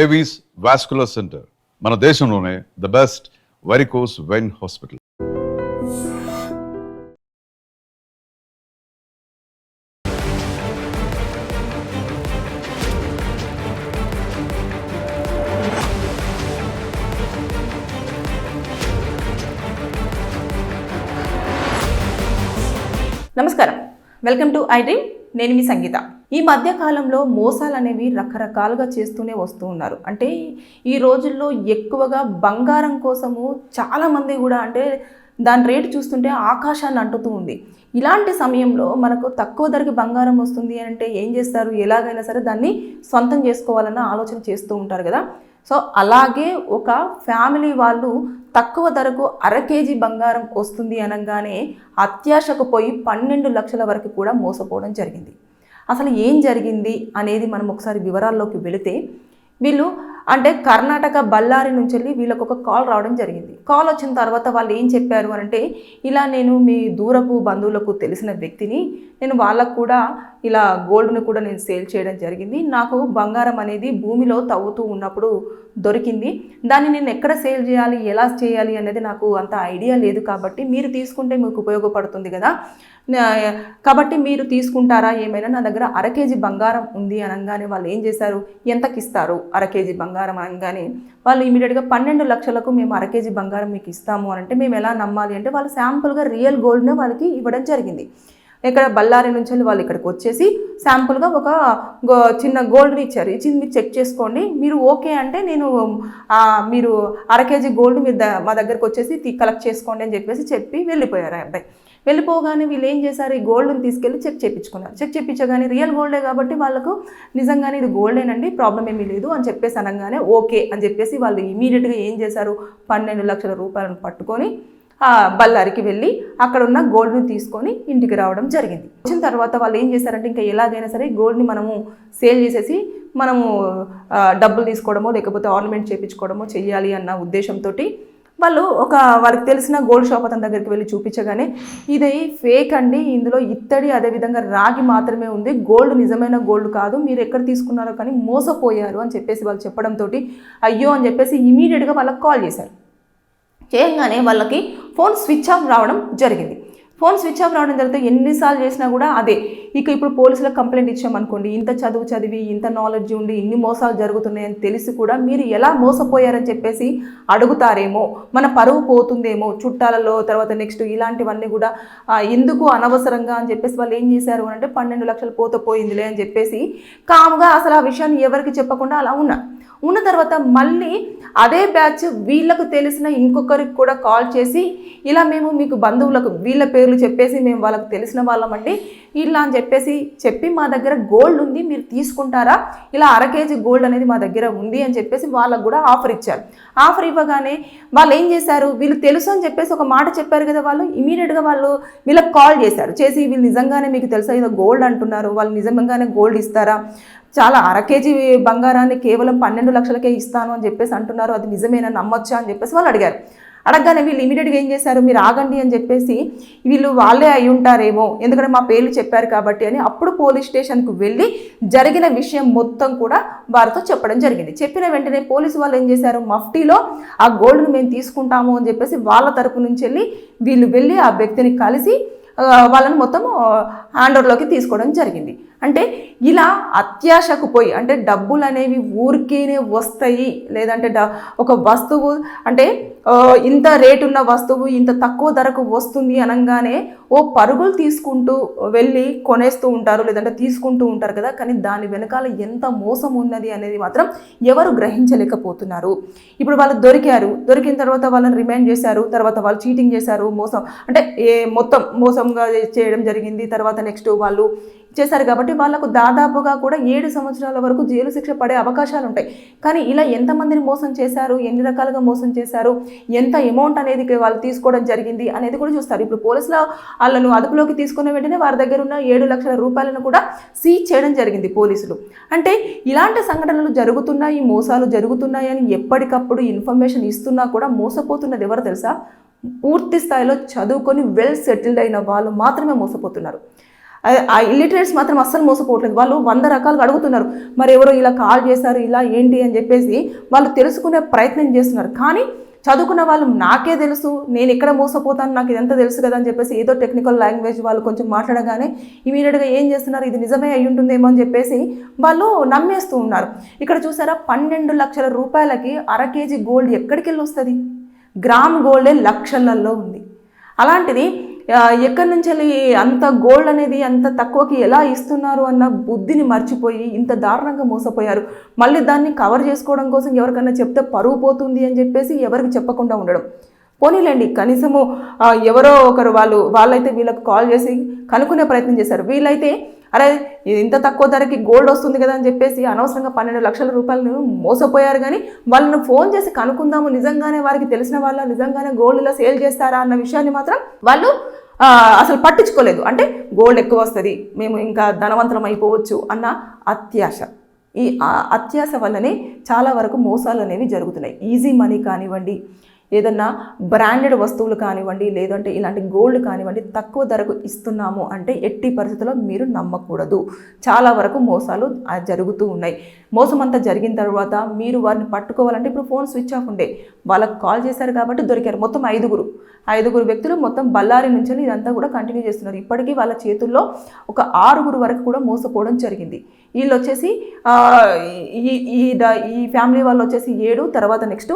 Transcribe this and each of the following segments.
Avis vascular centre మన దేశంలోనే the best varicose vein hospital నమస్కారం. వెల్కమ్ టు ఐ డ్రీమ్ నేను మీ సంగీత. ఈ మధ్య కాలంలో మోసాలు అనేవి రకరకాలుగా చేస్తూనే వస్తూ ఉన్నారు. అంటే ఈ రోజుల్లో ఎక్కువగా బంగారం కోసము చాలామంది కూడా అంటే దాని రేటు చూస్తుంటే ఆకాశాన్ని అంటుతూ ఉంది. ఇలాంటి సమయంలో మనకు తక్కువ ధరకి బంగారం వస్తుంది అంటే ఏం చేస్తారు? ఎలాగైనా సరే దాన్ని సొంతం చేసుకోవాలన్న ఆలోచన చేస్తూ ఉంటారు కదా. సో అలాగే ఒక ఫ్యామిలీ వాళ్ళు తక్కువ ధరకు అర కేజీ బంగారం వస్తుంది అనగానే అత్యాశకు పోయి పన్నెండు లక్షల వరకు కూడా మోసపోవడం జరిగింది. అసలు ఏం జరిగింది అనేది మనం ఒకసారి వివరాల్లోకి వెళితే వీళ్ళు అంటే కర్ణాటక బళ్ళారి నుంచి వెళ్ళి వీళ్ళకు ఒక కాల్ రావడం జరిగింది. కాల్ వచ్చిన తర్వాత వాళ్ళు ఏం చెప్పారు అని అంటే ఇలా నేను మీ దూరపు బంధువులకు తెలిసిన వ్యక్తిని నేను వాళ్ళకు కూడా ఇలా గోల్డ్ను కూడా నేను సేల్ చేయడం జరిగింది. నాకు బంగారం అనేది భూమిలో తవ్వుతూ ఉన్నప్పుడు దొరికింది. దాన్ని నేను ఎక్కడ సేల్ చేయాలి ఎలా చేయాలి అనేది నాకు అంత ఐడియా లేదు కాబట్టి మీరు తీసుకుంటే మీకు ఉపయోగపడుతుంది కదా. కాబట్టి మీరు తీసుకుంటారా ఏమైనా? నా దగ్గర అర కేజీ బంగారం ఉంది అనగానే వాళ్ళు ఏం చేశారు? ఎంతకి ఇస్తారు అర కేజీ బంగారం బంగారం అనగానే వాళ్ళు ఇమీడియట్గా పన్నెండు లక్షలకు మేము అర కేజీ బంగారం మీకు ఇస్తాము అని అంటే మేము ఎలా నమ్మాలి అంటే వాళ్ళు శాంపుల్గా రియల్ గోల్డ్నే వాళ్ళకి ఇవ్వడం జరిగింది. ఇక్కడ బళ్ళారి నుంచి వెళ్ళి వాళ్ళు ఇక్కడికి వచ్చేసి శాంపుల్గా ఒక గో- చిన్న గోల్డ్ని ఇచ్చారు. ఇచ్చింది మీరు చెక్ చేసుకోండి. మీరు ఓకే అంటే నేను మీరు అర కేజీ గోల్డ్ మీరు మా దగ్గరకు వచ్చేసి కలెక్ట్ చేసుకోండి అని చెప్పేసి చెప్పి వెళ్ళిపోయారు ఆ అబ్బాయి. వెళ్ళిపోగానే వీళ్ళు ఏం చేశారు? ఈ గోల్డ్ని తీసుకెళ్ళి చెక్ చేయించుకున్నారు చెక్ చేయించగానే రియల్ గోల్డే కాబట్టి వాళ్ళకు నిజంగానే ఇది గోల్డేనండి ప్రాబ్లం ఏమీ లేదు అని చెప్పేసి అనగానే ఓకే అని చెప్పేసి వాళ్ళు ఇమీడియట్గా ఏం చేశారు? పన్నెండు లక్షల రూపాయలను పట్టుకొని బల్లారికి బళ్ళారికి వెళ్ళి అక్కడ ఉన్న గోల్డ్ని తీసుకొని ఇంటికి రావడం జరిగింది. వచ్చిన తర్వాత వాళ్ళు ఏం చేశారంటే ఇంకా ఎలాగైనా సరే గోల్డ్ని మనము సేల్ చేసేసి మనము డబ్బులు తీసుకోవడమో లేకపోతే ఆర్నమెంట్ చేయించుకోవడమో చెయ్యాలి అన్న ఉద్దేశంతో వాళ్ళు ఒక వారికి తెలిసిన గోల్డ్ షాప్ అతని దగ్గరికి వెళ్ళి చూపించగానే ఇది ఫేక్ అండి ఇందులో ఇత్తడి అదేవిధంగా రాగి మాత్రమే ఉంది గోల్డ్ నిజమైన గోల్డ్ కాదు మీరు ఎక్కడ తీసుకున్నారో కానీ మోసపోయారు అని చెప్పేసి వాళ్ళు చెప్పడంతో అయ్యో అని చెప్పేసి ఇమీడియట్గా వాళ్ళకి కాల్ చేశారు. చేయగానే వాళ్ళకి ఫోన్ స్విచ్ ఆఫ్ రావడం జరిగింది. ఫోన్ స్విచ్ ఆఫ్ రావడం జరిగితే ఎన్నిసార్లు చేసినా కూడా అదే. ఇక ఇప్పుడు పోలీసులకు కంప్లైంట్ ఇచ్చామనుకోండి ఇంత చదువు చదివి ఇంత నాలెడ్జ్ ఉండి ఇన్ని మోసాలు జరుగుతున్నాయని తెలిసి కూడా మీరు ఎలా మోసపోయారని చెప్పేసి అడుగుతారేమో. మన పరువు పోతుందేమో చుట్టాలలో తర్వాత నెక్స్ట్ ఇలాంటివన్నీ కూడా ఎందుకు అనవసరంగా అని చెప్పేసి వాళ్ళు ఏం చేశారు అని అంటే పన్నెండు లక్షలు పోత పోయిందిలే అని చెప్పేసి కాముగా అసలు ఆ విషయాన్ని ఎవరికి చెప్పకుండా అలా ఉన్నా. ఉన్న తర్వాత మళ్ళీ అదే బ్యాచ్ వీళ్ళకు తెలిసిన ఇంకొకరికి కూడా కాల్ చేసి ఇలా మేము మీకు బంధువులకు వీళ్ళ పేర్లు చెప్పేసి మేము వాళ్ళకు తెలిసిన వాళ్ళమండి ఇలా అని చెప్పేసి చెప్పి మా దగ్గర గోల్డ్ ఉంది మీరు తీసుకుంటారా? ఇలా అర కేజీ గోల్డ్ అనేది మా దగ్గర ఉంది అని చెప్పేసి వాళ్ళకు కూడా ఆఫర్ ఇచ్చారు. ఆఫర్ ఇవ్వగానే వాళ్ళు ఏం చేశారు? వీళ్ళు తెలుసు అని చెప్పేసి ఒక మాట చెప్పారు కదా వాళ్ళు. ఇమీడియట్గా వాళ్ళు వీళ్ళకి కాల్ చేశారు. చేసి వీళ్ళు నిజంగానే మీకు తెలుసా? ఏదో గోల్డ్ అంటున్నారు. వాళ్ళు నిజంగానే గోల్డ్ ఇస్తారా? చాలా అర కేజీ బంగారాన్ని కేవలం పన్నెండు లక్షలకే ఇస్తాను అని చెప్పేసి అంటున్నారు. అది నిజమేనా? నమ్మొచ్చా? అని చెప్పేసి వాళ్ళు అడిగారు. అడగగానే వీళ్ళు ఇమీడియట్గా ఏం చేశారు? మీరు ఆగండి అని చెప్పేసి వీళ్ళు వాళ్ళే అయి ఉంటారేమో ఎందుకంటే మా పేర్లు చెప్పారు కాబట్టి అని అప్పుడు పోలీస్ స్టేషన్కు వెళ్ళి జరిగిన విషయం మొత్తం కూడా వారితో చెప్పడం జరిగింది. చెప్పిన వెంటనే పోలీసు వాళ్ళు ఏం చేశారు? మఫ్టీలో ఆ గోల్డ్ను మేము తీసుకుంటాము అని చెప్పేసి వాళ్ళ తరపు నుంచి వెళ్ళి వీళ్ళు వెళ్ళి ఆ వ్యక్తిని కలిసి వాళ్ళని మొత్తం హ్యాండ్ ఓవర్లోకి తీసుకోవడం జరిగింది. అంటే ఇలా అత్యాశకు పోయి అంటే డబ్బులు అనేవి ఊరికేనే వస్తాయి లేదంటే డ ఒక వస్తువు అంటే ఇంత రేటు ఉన్న వస్తువు ఇంత తక్కువ ధరకు వస్తుంది అనగానే ఓ పరుగులు తీసుకుంటూ వెళ్ళి కొనేస్తూ ఉంటారు లేదంటే తీసుకుంటూ ఉంటారు కదా కానీ దాని వెనకాల ఎంత మోసం ఉన్నది అనేది మాత్రం ఎవరు గ్రహించలేకపోతున్నారు. ఇప్పుడు వాళ్ళు దొరికారు దొరికిన తర్వాత వాళ్ళని రిమైండ్ చేశారు తర్వాత వాళ్ళు చీటింగ్ చేశారు మోసం అంటే ఏ మొత్తం మోసంగా చేయడం జరిగింది తర్వాత నెక్స్ట్ వాళ్ళు చేశారు కాబట్టి వాళ్ళకు దాదాపుగా కూడా ఏడు సంవత్సరాల వరకు జైలు శిక్ష పడే అవకాశాలు ఉంటాయి. కానీ ఇలా ఎంతమందిని మోసం చేశారు? ఎన్ని రకాలుగా మోసం చేశారు? ఎంత అమౌంట్ అనేది వాళ్ళు తీసుకోవడం జరిగింది అనేది కూడా చూస్తారు. ఇప్పుడు పోలీసుల వాళ్ళను అదుపులోకి తీసుకున్న వెంటనే వారి దగ్గర ఉన్న ఏడు లక్షల రూపాయలను కూడా సీజ్ చేయడం జరిగింది పోలీసులు. అంటే ఇలాంటి సంఘటనలు జరుగుతున్నాయి మోసాలు జరుగుతున్నాయి అని ఎప్పటికప్పుడు ఇన్ఫర్మేషన్ ఇస్తున్నా కూడా మోసపోతున్నది ఎవరు తెలుసా? పూర్తి స్థాయిలో చదువుకొని వెల్ సెటిల్డ్ అయిన వాళ్ళు మాత్రమే మోసపోతున్నారు. ఆ ఇల్లిటరేట్స్ మాత్రం అస్సలు మోసపోవట్లేదు. వాళ్ళు వంద రకాలుగా అడుగుతున్నారు. మరి ఎవరో ఇలా కాల్ చేశారు ఇలా ఏంటి అని చెప్పేసి వాళ్ళు తెలుసుకునే ప్రయత్నం చేస్తున్నారు. కానీ చదువుకున్న వాళ్ళు నాకే తెలుసు నేను ఎక్కడ మోసపోతాను నాకు ఇదంతా తెలుసు కదా అని చెప్పేసి ఏదో టెక్నికల్ లాంగ్వేజ్ వాళ్ళు కొంచెం మాట్లాడగానే ఇమీడియట్గా ఏం చేస్తున్నారు? ఇది నిజమే అయి ఉంటుందేమో అని చెప్పేసి వాళ్ళు నమ్మేస్తూ ఉన్నారు. ఇక్కడ చూసారా? పన్నెండు లక్షల రూపాయలకి అర కేజీ గోల్డ్ ఎక్కడికి వెళ్ళి వస్తుంది? గ్రామ్ గోల్డే లక్షలలో ఉంది. అలాంటిది ఎక్కడి నుంచి వెళ్ళి అంత గోల్డ్ అనేది అంత తక్కువకి ఎలా ఇస్తున్నారు అన్న బుద్ధిని మర్చిపోయి ఇంత దారుణంగా మోసపోయారు. మళ్ళీ దాన్ని కవర్ చేసుకోవడం కోసం ఎవరికైనా చెప్తే పరువు పోతుంది అని చెప్పేసి ఎవరికి చెప్పకుండా ఉండడం. పోనీలేండి కనీసము ఎవరో ఒకరు వాళ్ళు వాళ్ళైతే వీళ్ళకి కాల్ చేసి కనుక్కునే ప్రయత్నం చేశారు. వీళ్ళైతే అరే ఇది ఇంత తక్కువ ధరకి గోల్డ్ వస్తుంది కదా అని చెప్పేసి అనవసరంగా పన్నెండు లక్షల రూపాయలను మోసపోయారు కానీ వాళ్ళను ఫోన్ చేసి కనుక్కుందాము. నిజంగానే వారికి తెలిసిన వాళ్ళ నిజంగానే గోల్డ్లో సేల్ చేస్తారా అన్న విషయాన్ని మాత్రం వాళ్ళు అసలు పట్టించుకోలేదు. అంటే గోల్డ్ ఎక్కువ వస్తుంది మేము ఇంకా ధనవంతరం అయిపోవచ్చు అన్న అత్యాశ. ఈ అత్యాశ వల్లనే చాలా వరకు మోసాలు అనేవి జరుగుతున్నాయి. ఈజీ మనీ కానివ్వండి ఏదన్నా బ్రాండెడ్ వస్తువులు కానివ్వండి లేదంటే ఇలాంటి గోల్డ్ కానివ్వండి తక్కువ ధరకు ఇస్తున్నాము అంటే ఎట్టి పరిస్థితుల్లో మీరు నమ్మకూడదు. చాలా వరకు మోసాలు జరుగుతూ ఉన్నాయి. మోసం అంతా జరిగిన తర్వాత మీరు వారిని పట్టుకోవాలంటే ఇప్పుడు ఫోన్ స్విచ్ ఆఫ్ ఉండే. వాళ్ళకి కాల్ చేశారు కాబట్టి దొరికారు. మొత్తం ఐదుగురు. ఐదుగురు వ్యక్తులు మొత్తం బళ్ళారి నుంచి ఇదంతా కూడా కంటిన్యూ చేస్తున్నారు. ఇప్పటికీ వాళ్ళ చేతుల్లో ఒక ఆరుగురు వరకు కూడా మోసపోవడం జరిగింది. వీళ్ళు వచ్చేసి ఈ ఈ ఫ్యామిలీ వాళ్ళు వచ్చేసి ఏడు తర్వాత నెక్స్ట్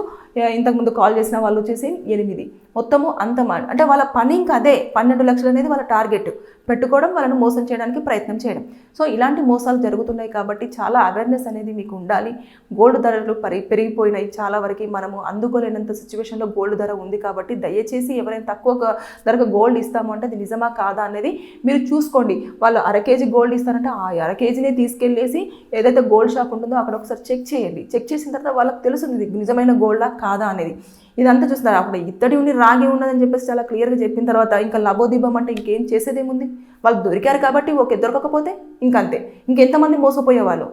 ఇంతకుముందు కాల్ చేసిన వాళ్ళు వచ్చేసి ఎనిమిది. మొత్తము అంత మా- అంటే వాళ్ళ పని ఇంకా అదే పన్నెండు లక్షలు అనేది వాళ్ళ టార్గెట్. పెట్టుకోవడం వాళ్ళని మోసం చేయడానికి ప్రయత్నం చేయడం. సో ఇలాంటి మోసాలు జరుగుతున్నాయి కాబట్టి చాలా అవేర్నెస్ అనేది మీకు ఉండాలి. గోల్డ్ ధరలు పరి పెరిగిపోయినాయి చాలా వరకు. మనము అందుకోలేనంత సిచ్యువేషన్లో గోల్డ్ ధర ఉంది కాబట్టి దయచేసి ఎవరైనా తక్కువ ధరకు గోల్డ్ ఇస్తాము అంటే అది నిజమా కాదా అనేది మీరు చూసుకోండి. వాళ్ళు అర కేజీ గోల్డ్ ఇస్తారంటే ఆ అర కేజీనే తీసుకెళ్ళేసి ఏదైతే గోల్డ్ షాప్ ఉంటుందో అక్కడ ఒకసారి చెక్ చేయండి. చెక్ చేసిన తర్వాత వాళ్ళకి తెలుస్తుంది నిజమైన గోల్డా కాదా అనేది. ఇదంతా చూస్తున్నారు. అప్పుడు ఇత్తడి ఉండి రాగి ఉన్నదని చెప్పేసి చాలా క్లియర్గా చెప్పిన తర్వాత ఇంకా లబోదీపం అంటే ఇంకేం చేసేదేముంది? వాళ్ళు దొరికారు కాబట్టి ఓకే దొరకకపోతే ఇంకంతే. ఇంకెంతమంది మోసపోయే వాళ్ళు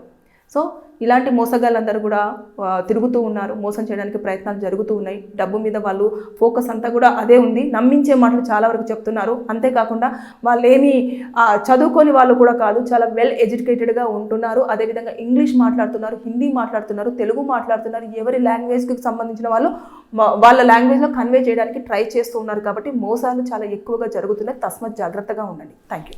సో ఇలాంటి మోసగాళ్ళందరూ కూడా తిరుగుతూ ఉన్నారు. మోసం చేయడానికి ప్రయత్నాలు జరుగుతూ ఉన్నాయి. డబ్బు మీద వాళ్ళు ఫోకస్ అంతా కూడా అదే ఉంది. నమ్మించే మాటలు చాలా వరకు చెప్తున్నారు. అంతేకాకుండా వాళ్ళు ఏమి చదువుకొని వాళ్ళు కూడా కాదు చాలా వెల్ ఎడ్యుకేటెడ్గా ఉంటున్నారు. అదేవిధంగా ఇంగ్లీష్ మాట్లాడుతున్నారు హిందీ మాట్లాడుతున్నారు తెలుగు మాట్లాడుతున్నారు. ఎవరి లాంగ్వేజ్కి సంబంధించిన వాళ్ళు వాళ్ళ లాంగ్వేజ్లో కన్వే చేయడానికి ట్రై చేస్తూ ఉన్నారు. కాబట్టి మోసాలు చాలా ఎక్కువగా జరుగుతున్నాయి. తస్మత్ జాగ్రత్తగా ఉండండి. Thank you